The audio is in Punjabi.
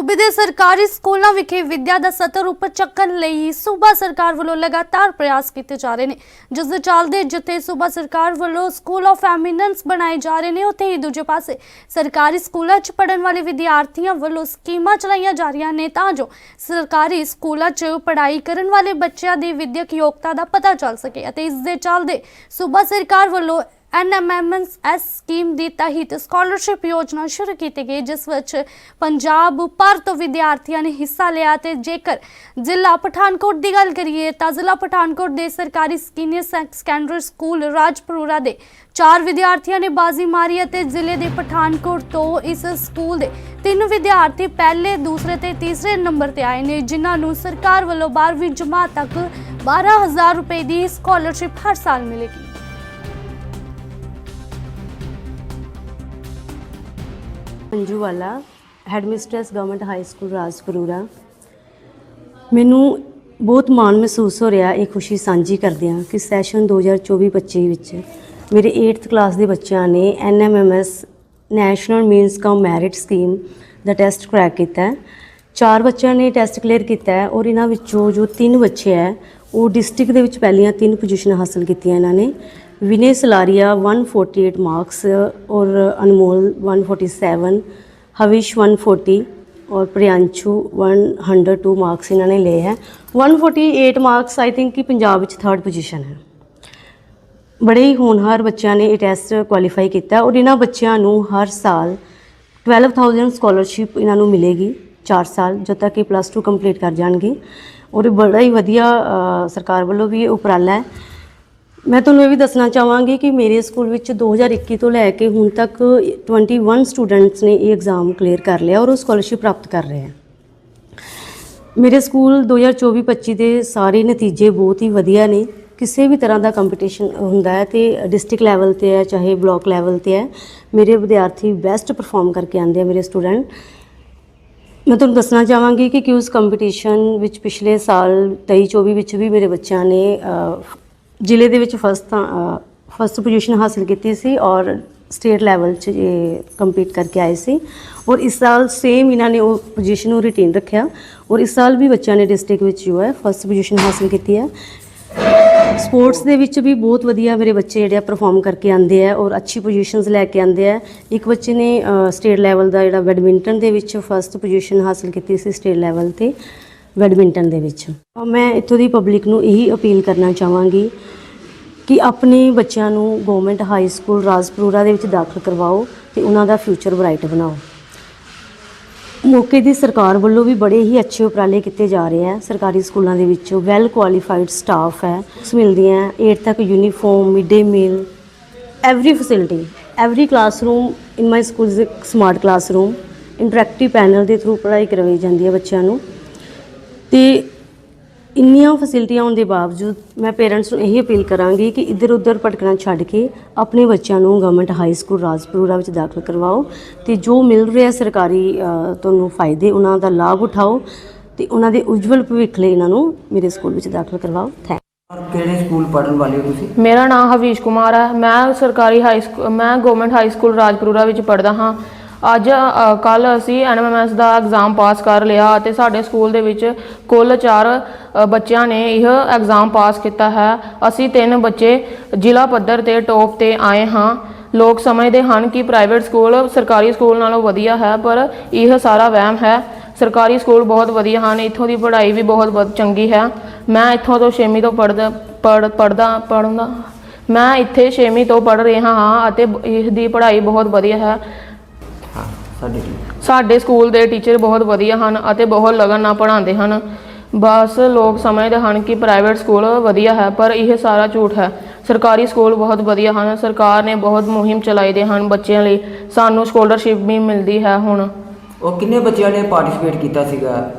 ਸੂਬੇ ਦੇ ਸਰਕਾਰੀ ਸਕੂਲਾਂ ਵਿਖੇ ਵਿੱਦਿਆ ਦਾ ਸਤਰ ਉੱਪਰ ਚੱਕਣ ਲਈ ਸੂਬਾ ਸਰਕਾਰ ਵੱਲੋਂ ਲਗਾਤਾਰ ਪ੍ਰਯਾਸ ਕੀਤੇ ਜਾ ਰਹੇ ਨੇ। ਜਿਸ ਦੇ ਚੱਲਦੇ ਜਿੱਥੇ ਸੂਬਾ ਸਰਕਾਰ ਵੱਲੋਂ ਸਕੂਲ ਆਫ ਐਮੀਨੈਂਸ ਬਣਾਏ ਜਾ ਰਹੇ ਨੇ, ਉੱਥੇ ਹੀ ਦੂਜੇ ਪਾਸੇ ਸਰਕਾਰੀ ਸਕੂਲਾਂ 'ਚ ਪੜ੍ਹਨ ਵਾਲੇ ਵਿਦਿਆਰਥੀਆਂ ਵੱਲੋਂ ਸਕੀਮਾਂ ਚਲਾਈਆਂ ਜਾ ਰਹੀਆਂ ਨੇ ਤਾਂ ਜੋ ਸਰਕਾਰੀ ਸਕੂਲਾਂ 'ਚ ਪੜ੍ਹਾਈ ਕਰਨ ਵਾਲੇ ਬੱਚਿਆਂ ਦੀ ਵਿਦਿਅਕ ਯੋਗਤਾ ਦਾ ਪਤਾ ਚੱਲ ਸਕੇ ਅਤੇ ਇਸ ਦੇ ਚੱਲਦੇ ਸੂਬਾ ਸਰਕਾਰ ਵੱਲੋਂ ਐਨਐਮਐਮਐਸ ਸਕੀਮ ਦੀ ਤਹਿਤ ਸਕਾਲਰਸ਼ਿਪ ਯੋਜਨਾ ਸ਼ੁਰੂ ਕੀਤੀ ਗਈ, ਜਿਸ ਵਿੱਚ ਪੰਜਾਬ ਭਰ ਤੋਂ ਵਿਦਿਆਰਥੀਆਂ ਨੇ ਹਿੱਸਾ ਲਿਆ ਤੇ ਜੇਕਰ ਜ਼ਿਲ੍ਹਾ ਪਠਾਨਕੋਟ ਦੀ ਗੱਲ ਕਰੀਏ ਤਾਂ ਜ਼ਿਲ੍ਹਾ ਪਠਾਨਕੋਟ ਦੇ ਸਰਕਾਰੀ senior sec- secondary school Rajpura ਦੇ ਚਾਰ ਵਿਦਿਆਰਥੀਆਂ ਨੇ ਬਾਜ਼ੀ ਮਾਰੀ ਅਤੇ ਜ਼ਿਲ੍ਹੇ ਦੇ ਪਠਾਨਕੋਟ ਤੋਂ ਇਸ ਸਕੂਲ ਦੇ ਤਿੰਨ ਵਿਦਿਆਰਥੀ ਪਹਿਲੇ, ਦੂਸਰੇ ਤੇ ਤੀਸਰੇ ਨੰਬਰ ਤੇ ਆਏ ਨੇ, ਜਿਨ੍ਹਾਂ ਨੂੰ ਸਰਕਾਰ ਵੱਲੋਂ 12ਵੀਂ ਜਮਾਤ ਤੱਕ 12000 ਰੁਪਏ ਦੀ ਸਕਾਲਰਸ਼ਿਪ ਹਰ ਸਾਲ ਮਿਲੇਗੀ। ਅੰਜੂ ਵਾਲਾ headmistress government high school Rajpura ਮੈਨੂੰ ਬਹੁਤ ਮਾਣ ਮਹਿਸੂਸ ਹੋ ਰਿਹਾ, ਇਹ ਖੁਸ਼ੀ ਸਾਂਝੀ ਕਰਦਿਆਂ ਕਿ ਸੈਸ਼ਨ 2024-25 ਵਿੱਚ ਮੇਰੇ 8th ਕਲਾਸ ਦੇ ਬੱਚਿਆਂ ਨੇ NMMS national means cum merit scheme ਦਾ ਟੈਸਟ ਕਰੈਕ ਕੀਤਾ ਹੈ। ਚਾਰ ਬੱਚਿਆਂ ਨੇ ਟੈਸਟ ਕਲੀਅਰ ਕੀਤਾ ਹੈ ਔਰ ਇਹਨਾਂ ਵਿੱਚੋਂ ਜੋ ਤਿੰਨ ਬੱਚੇ ਹੈ, ਉਹ ਡਿਸਟ੍ਰਿਕਟ ਦੇ ਵਿੱਚ ਪਹਿਲੀਆਂ ਤਿੰਨ ਪੋਜੀਸ਼ਨ ਹਾਸਲ ਕੀਤੀਆਂ ਇਹਨਾਂ ਨੇ। ਵਿਨੇ ਸਲਾਰੀਆ 148 ਮਾਰਕਸ ਔਰ ਅਨਮੋਲ 147 ਹਵਿਸ਼ 140 ਔਰ ਪ੍ਰਿयांशु 102 ਮਾਰਕਸ ਇਹਨਾਂ ਨੇ ਲਏ ਹੈ। 148 ਮਾਰਕਸ ਆਈ ਥਿੰਕ ਕਿ ਪੰਜਾਬ ਵਿੱਚ ਥਰਡ ਪੋਜੀਸ਼ਨ ਹੈ। ਬੜੇ ਹੀ ਹੋਣਹਾਰ ਬੱਚਿਆਂ ਨੇ ਇਹ ਟੈਸਟ ਕੁਆਲੀਫਾਈ ਕੀਤਾ ਔਰ ਇਹਨਾਂ ਬੱਚਿਆਂ ਨੂੰ ਹਰ ਸਾਲ 12000 ਸਕਾਲਰਸ਼ਿਪ ਇਹਨਾਂ ਨੂੰ ਮਿਲੇਗੀ 4 ਸਾਲ, ਜਦ ਤੱਕ ਇਹ ਪਲੱਸ 2 ਕੰਪਲੀਟ ਕਰ ਜਾਣਗੇ। ਔਰ ਇਹ ਬੜਾ ਹੀ ਵਧੀਆ ਸਰਕਾਰ ਵੱਲੋਂ ਵੀ ਇਹ ਉਪਰਾਲਾ ਹੈ। ਮੈਂ ਤੁਹਾਨੂੰ ਇਹ ਵੀ ਦੱਸਣਾ ਚਾਹਾਂਗੀ ਕਿ ਮੇਰੇ ਸਕੂਲ ਵਿੱਚ 2021 ਤੋਂ ਲੈ ਕੇ ਹੁਣ ਤੱਕ 21 ਸਟੂਡੈਂਟਸ ਨੇ ਇਹ ਐਗਜ਼ਾਮ ਕਲੀਅਰ ਕਰ ਲਿਆ ਔਰ ਉਹ ਸਕਾਲਰਸ਼ਿਪ ਪ੍ਰਾਪਤ ਕਰ ਰਹੇ ਹੈ ਮੇਰੇ ਸਕੂਲ 2024-25 ਦੇ ਸਾਰੇ ਨਤੀਜੇ ਬਹੁਤ ਹੀ ਵਧੀਆ ਨੇ। ਕਿਸੇ ਵੀ ਤਰ੍ਹਾਂ ਦਾ ਕੰਪੀਟੀਸ਼ਨ ਹੁੰਦਾ ਹੈ ਤੇ ਡਿਸਟ੍ਰਿਕਟ ਲੈਵਲ ਤੇ ਹੈ, ਚਾਹੇ ਬਲਾਕ ਲੈਵਲ ਤੇ ਹੈ, ਮੇਰੇ ਵਿਦਿਆਰਥੀ ਬੈਸਟ ਪਰਫਾਰਮ ਕਰਕੇ ਆਉਂਦੇ ਆ ਮੇਰੇ ਸਟੂਡੈਂਟ ਮੈਂ ਤੁਹਾਨੂੰ ਦੱਸਣਾ ਚਾਹਾਂਗੀ ਕਿ ਕਿਊਜ਼ ਕੰਪੀਟੀਸ਼ਨ ਵਿੱਚ ਪਿਛਲੇ ਸਾਲ 23-24 ਵਿੱਚ ਵੀ ਮੇਰੇ ਬੱਚਿਆਂ ਨੇ ਜ਼ਿਲ੍ਹੇ ਦੇ ਵਿੱਚ ਫਸਟ ਫਸਟ ਪੋਜੀਸ਼ਨ ਹਾਸਲ ਕੀਤੀ ਸੀ ਔਰ ਸਟੇਟ ਲੈਵਲ 'ਚ ਇਹ ਕੰਪੀਟ ਕਰਕੇ ਆਏ ਸੀ। ਔਰ ਇਸ ਸਾਲ ਸੇਮ ਇਹਨਾਂ ਨੇ ਉਹ ਪੋਜੀਸ਼ਨ ਨੂੰ ਰਿਟੇਨ ਰੱਖਿਆ। ਔਰ ਇਸ ਸਾਲ ਵੀ ਬੱਚਿਆਂ ਨੇ ਡਿਸਟ੍ਰਿਕਟ ਵਿੱਚ ਜੋ ਹੈ ਫਸਟ ਪੋਜੀਸ਼ਨ ਹਾਸਲ ਕੀਤੀ ਹੈ। ਸਪੋਰਟਸ ਦੇ ਵਿੱਚ ਵੀ ਬਹੁਤ ਵਧੀਆ ਮੇਰੇ ਬੱਚੇ ਜਿਹੜੇ ਆ ਪਰਫਾਰਮ ਕਰਕੇ ਆਉਂਦੇ ਆ ਔਰ ਅੱਛੀ ਪੋਜੀਸ਼ਨਸ ਲੈ ਕੇ ਆਉਂਦੇ ਆ। ਇੱਕ ਬੱਚੇ ਨੇ ਸਟੇਟ ਲੈਵਲ ਦਾ ਜਿਹੜਾ ਬੈਡਮਿੰਟਨ ਦੇ ਵਿੱਚ ਫਸਟ ਪੋਜੀਸ਼ਨ ਹਾਸਲ ਕੀਤੀ ਸੀ ਸਟੇਟ ਲੈਵਲ ਤੇ ਬੈਡਮਿੰਟਨ ਦੇ ਵਿੱਚ। ਮੈਂ ਇੱਥੋਂ ਦੀ ਪਬਲਿਕ ਨੂੰ ਇਹੀ ਅਪੀਲ ਕਰਨਾ ਚਾਹਾਂਗੀ ਕਿ ਆਪਣੇ ਬੱਚਿਆਂ ਨੂੰ ਗਵਰਨਮੈਂਟ ਹਾਈ ਸਕੂਲ ਰਾਜਪੁਰਾ ਦੇ ਵਿੱਚ ਦਾਖਲ ਕਰਵਾਓ ਤੇ ਉਹਨਾਂ ਦਾ ਫਿਊਚਰ ਬ੍ਰਾਈਟ ਬਣਾਓ। ਮੌਕੇ ਦੀ ਸਰਕਾਰ ਵੱਲੋਂ ਵੀ ਬੜੇ ਹੀ ਅੱਛੇ ਉਪਰਾਲੇ ਕੀਤੇ ਜਾ ਰਹੇ ਆ। ਸਰਕਾਰੀ ਸਕੂਲਾਂ ਦੇ ਵਿੱਚ ਵੈਲ ਕੁਆਲੀਫਾਈਡ ਸਟਾਫ ਹੈ। ਮਿਲਦੀਆਂ 8 ਤੱਕ uniform mid day meal every facility every classroom in my school is a smart interactive panel ਦੇ ਥਰੂ ਪੜ੍ਹਾਈ ਕਰਵਾਈ ਜਾਂਦੀ ਹੈ ਬੱਚਿਆਂ ਨੂੰ। ਤੇ ਇੰਨੀਆਂ ਫੈਸਿਲਿਟੀਆਂ ਹੋਣ ਦੇ ਬਾਵਜੂਦ ਮੈਂ ਪੇਰੈਂਟਸ ਨੂੰ ਇਹੀ ਅਪੀਲ ਕਰਾਂਗੀ ਕਿ ਇੱਧਰ ਉੱਧਰ ਭਟਕਣਾ ਛੱਡ ਕੇ ਆਪਣੇ ਬੱਚਿਆਂ ਨੂੰ ਗਵਰਨਮੈਂਟ ਹਾਈ ਸਕੂਲ ਰਾਜਪੁਰਾ ਵਿੱਚ ਦਾਖਲ ਕਰਵਾਓ ਤੇ ਜੋ ਮਿਲ ਰਿਹਾ ਸਰਕਾਰੀ ਤੁਹਾਨੂੰ ਫਾਇਦੇ ਉਹਨਾਂ ਦਾ ਲਾਭ ਉਠਾਓ ਤੇ ਉਹਨਾਂ ਦੇ ਉਜਵਲ ਭਵਿੱਖ ਲਈ ਇਹਨਾਂ ਨੂੰ ਮੇਰੇ ਸਕੂਲ ਵਿੱਚ ਦਾਖਲ ਕਰਵਾਓ। ਥੈਂਕ ਕਿਹੜੇ ਸਕੂਲ ਪੜ੍ਹਨ ਵਾਲੇ ਹੋ ਤੁਸੀਂ? ਮੇਰਾ ਨਾਮ ਹਵੀਸ਼ ਕੁਮਾਰ ਹੈ। ਮੈਂ ਸਰਕਾਰੀ ਹਾਈ ਸਕੂਲ ਮੈਂ ਗਵਰਨਮੈਂਟ ਹਾਈ ਸਕੂਲ ਰਾਜਪੁਰਾ ਵਿੱਚ ਪੜ੍ਹਦਾ ਹਾਂ। ਅੱਜ ਕੱਲ ਅਸੀਂ ਐਨਐਮਐਸ ਦਾ ਐਗਜ਼ਾਮ ਪਾਸ ਕਰ ਲਿਆ ਅਤੇ ਸਾਡੇ ਸਕੂਲ ਦੇ ਵਿੱਚ ਕੁੱਲ 4 ਬੱਚਿਆਂ ਨੇ ਇਹ ਐਗਜ਼ਾਮ ਪਾਸ ਕੀਤਾ ਹੈ। ਅਸੀਂ ਤਿੰਨ ਬੱਚੇ ਜ਼ਿਲ੍ਹਾ ਪੱਧਰ ਤੇ ਟੌਪ ਤੇ ਆਏ ਹਾਂ। ਲੋਕ ਸਮਝਦੇ ਹਨ ਕਿ ਪ੍ਰਾਈਵੇਟ ਸਕੂਲ ਸਰਕਾਰੀ ਸਕੂਲ ਨਾਲੋਂ ਵਧੀਆ ਹੈ, ਪਰ ਇਹ ਸਾਰਾ ਵਹਿਮ ਹੈ। ਸਰਕਾਰੀ ਸਕੂਲ ਬਹੁਤ ਵਧੀਆ ਹਨ, ਇੱਥੋਂ ਦੀ ਪੜ੍ਹਾਈ ਵੀ ਬਹੁਤ ਬਹੁਤ ਚੰਗੀ ਹੈ। ਮੈਂ ਇੱਥੋਂ ਤੋਂ 6ਵੀਂ ਤੋਂ ਪੜ੍ਹਦਾ, ਪੜ੍ਹ, ਪੜ੍ਹਦਾ ਪੜ੍ਹਦਾ ਮੈਂ ਇੱਥੇ 6ਵੀਂ ਤੋਂ ਪੜ੍ਹ ਰਿਹਾ ਹਾਂ ਅਤੇ ਬ- ਇਸ ਦੀ ਪੜ੍ਹਾਈ ਬਹੁਤ ਵਧੀਆ ਹੈ। ਸਾਡੇ ਸਾਡੇ ਸਕੂਲ ਦੇ ਟੀਚਰ ਬਹੁਤ ਵਧੀਆ ਹਨ ਅਤੇ ਬਹੁਤ ਲਗਨ ਨਾਲ ਪੜ੍ਹਾਉਂਦੇ ਹਨ। ਬਸ ਲੋਕ ਸਮਝਦੇ ਹਨ ਕਿ ਪ੍ਰਾਈਵੇਟ ਸਕੂਲ ਵਧੀਆ ਹੈ ਪਰ ਇਹ ਸਾਰਾ ਝੂਠ ਹੈ। ਸਰਕਾਰੀ ਸਕੂਲ ਬਹੁਤ ਵਧੀਆ ਹਨ। ਸਰਕਾਰ ਨੇ ਬਹੁਤ ਮੁਹਿੰਮ ਚਲਾਈ ਦੇ ਹਨ। ਬੱਚਿਆਂ ਲਈ ਸਾਨੂੰ ਸਕਾਲਰਸ਼ਿਪ ਵੀ ਮਿਲਦੀ ਹੈ ਹੁਣ। ਉਹ ਕਿੰਨੇ ਬੱਚਿਆਂ ਨੇ ਪਾਰਟਿਸਿਪੇਟ ਕੀਤਾ ਸੀਗਾ?